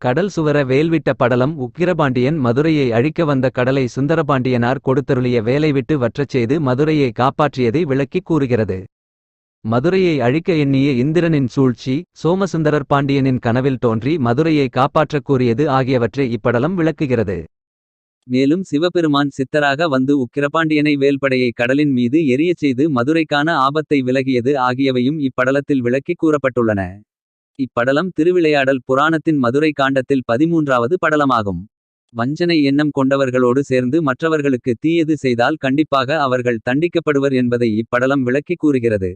கடல் சுவர வேல்விட்ட படலம் உக்கிரபாண்டியன் மதுரையை அழிக்க வந்த கடலை சுந்தரபாண்டியனார் கொடுத்தருளிய வேலைவிட்டு வற்றச் செய்து மதுரையை காப்பாற்றியதை விளக்கிக் கூறுகிறது. மதுரையை அழிக்க எண்ணிய இந்திரனின் சூழ்ச்சி சோமசுந்தரர் பாண்டியனின் கனவில் தோன்றி மதுரையை காப்பாற்றக் கூறியது ஆகியவற்றை இப்படலம் விளக்குகிறது. மேலும் சிவபெருமான் சித்தராக வந்து உக்கிரபாண்டியனை வேல்படையை கடலின் மீது எரியச் செய்து மதுரைக்கான ஆபத்தை விலகியது ஆகியவையும் இப்படலத்தில் விளக்கிக் கூறப்பட்டுள்ளன. இப்படலம் திருவிளையாடல் புராணத்தின் மதுரை காண்டத்தில் பதிமூன்றாவது படலமாகும். வஞ்சனை எண்ணம் கொண்டவர்களோடு சேர்ந்து மற்றவர்களுக்கு தீயது செய்தால் கண்டிப்பாக அவர்கள் தண்டிக்கப்படுவர் என்பதை இப்படலம் விளக்கிக் கூறுகிறது.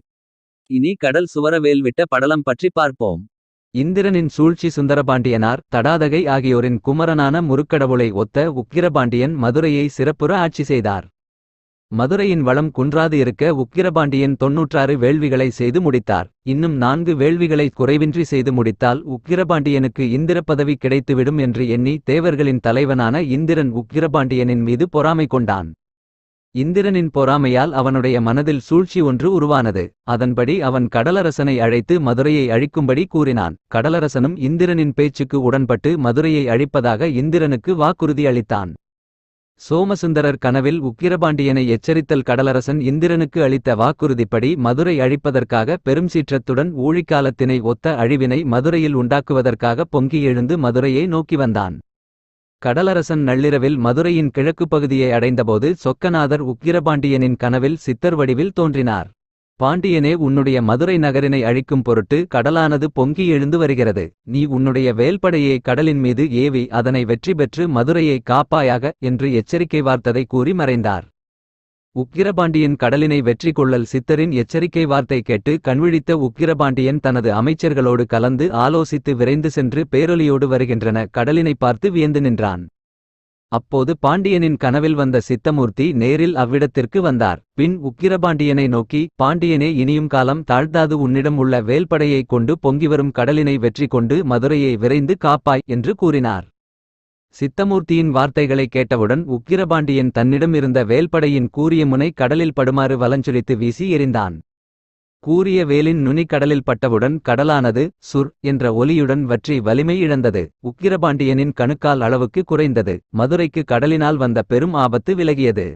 இனி கடல் சுவரவேல் விட்ட படலம் பற்றி பார்ப்போம். இந்திரனின் சூழ்ச்சி சுந்தரபாண்டியனார் தடாதகை ஆகியோரின் குமரனான முருக்கடவுளை ஒத்த உக்கிரபாண்டியன் மதுரையை சிறப்புற ஆட்சி செய்தார். மதுரையின் வளம் குன்றாது இருக்க உக்கிரபாண்டியன் தொன்னூற்றாறு வேள்விகளை செய்து முடித்தார். இன்னும் நான்கு வேள்விகளை குறைவின்றி செய்து முடித்தால் உக்கிரபாண்டியனுக்கு இந்திர பதவி கிடைத்துவிடும் என்று எண்ணி தேவர்களின் தலைவனான இந்திரன் உக்கிரபாண்டியனின் மீது பொறாமை கொண்டான். இந்திரனின் பொறாமையால் அவனுடைய மனதில் சூழ்ச்சி ஒன்று உருவானது. அதன்படி அவன் கடலரசனை அழைத்து மதுரையை அழிக்கும்படி கூறினான். கடலரசனும் இந்திரனின் பேச்சுக்கு உடன்பட்டு மதுரையை அழிப்பதாக இந்திரனுக்கு வாக்குறுதி அளித்தான். சோமசுந்தரர் கனவில் உக்கிரபாண்டியனை எச்சரித்தல் கடலரசன் இந்திரனுக்கு அளித்த வாக்குறுதிப்படி மதுரை அழிப்பதற்காக பெரும் சீற்றத்துடன் ஊழிக்காலத்தினை ஒத்த அழிவினை மதுரையில் உண்டாக்குவதற்காக பொங்கி எழுந்து மதுரையை நோக்கி வந்தான். கடலரசன் நள்ளிரவில் மதுரையின் கிழக்கு பகுதியை அடைந்தபோது சொக்கநாதர் உக்கிரபாண்டியனின் கனவில் சித்தர் வடிவில் தோன்றினார். பாண்டியனே உன்னுடைய மதுரை நகரினை அழிக்கும் பொருட்டு கடலானது பொங்கி எழுந்து வருகிறது. நீ உன்னுடைய வேல்படையை கடலின் மீது ஏவி அதனை வெற்றி பெற்று மதுரையை காப்பாயாக என்று எச்சரிக்கை வார்த்ததை கூறி மறைந்தார். உக்கிரபாண்டியன் கடலினை வெற்றி கொள்ளல் சித்தரின் எச்சரிக்கை வார்த்தை கேட்டு கண்விழித்த உக்கிரபாண்டியன் தனது அமைச்சர்களோடு கலந்து ஆலோசித்து விரைந்து சென்று பேரொலியோடு வருகின்றன. கடலினை பார்த்து வியந்து நின்றான். அப்போது பாண்டியனின் கனவில் வந்த சித்தமூர்த்தி நேரில் அவ்விடத்திற்கு வந்தார். பின் உக்கிரபாண்டியனை நோக்கி பாண்டியனே இனியும் காலம் தாழ்த்தாது உன்னிடம் உள்ள வேல்படையை கொண்டு பொங்கிவரும் கடலினை வெற்றி கொண்டு மதுரையை விரைந்து காப்பாய் என்று கூறினார். சித்தமூர்த்தியின் வார்த்தைகளை கேட்டவுடன் உக்கிரபாண்டியன் தன்னிடம் இருந்த வேல்படையின் கூரிய முனை கடலில் படுமாறு வலஞ்சுழித்து வீசி எறிந்தான். கூரிய வேலின் நுனி கடலில் பட்டவுடன் கடலானது சுர் என்ற ஒலியுடன் வற்றி வலிமை இழந்தது. உக்கிரபாண்டியனின் கணுக்கால் அளவுக்கு குறைந்தது. மதுரைக்கு கடலினால் வந்த பெரும் ஆபத்து விலகியது.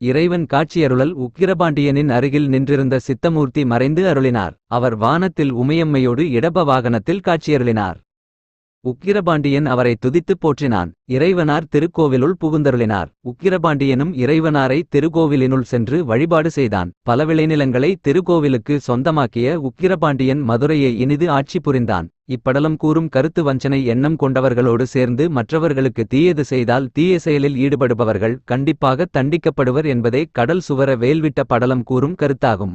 இறைவன் காட்சியருளல் உக்கிரபாண்டியனின் அருகில் நின்றிருந்த சித்தமூர்த்தி மறைந்து அருளினார். அவர் வானத்தில் உமையம்மையோடு இடப வாகனத்தில் காட்சியருளினார். உக்கிரபாண்டியன் அவரை துதித்துப் போற்றினான். இறைவனார் திருக்கோவிலுள் புகுந்தருளினார். உக்கிரபாண்டியனும் இறைவனாரை திருக்கோவிலினுள் சென்று வழிபாடு செய்தான். பல விளைநிலங்களை திருக்கோவிலுக்கு சொந்தமாக்கிய உக்கிரபாண்டியன் மதுரையை இனிது ஆட்சி புரிந்தான். இப்படலம் கூறும் கருத்து வஞ்சனை எண்ணம் கொண்டவர்களோடு சேர்ந்து மற்றவர்களுக்கு தீயது செய்தால் தீய செயலில் ஈடுபடுபவர்கள் கண்டிப்பாக தண்டிக்கப்படுவர் என்பதே கடல் சுவர வேல்விட்ட படலம் கூறும் கருத்தாகும்.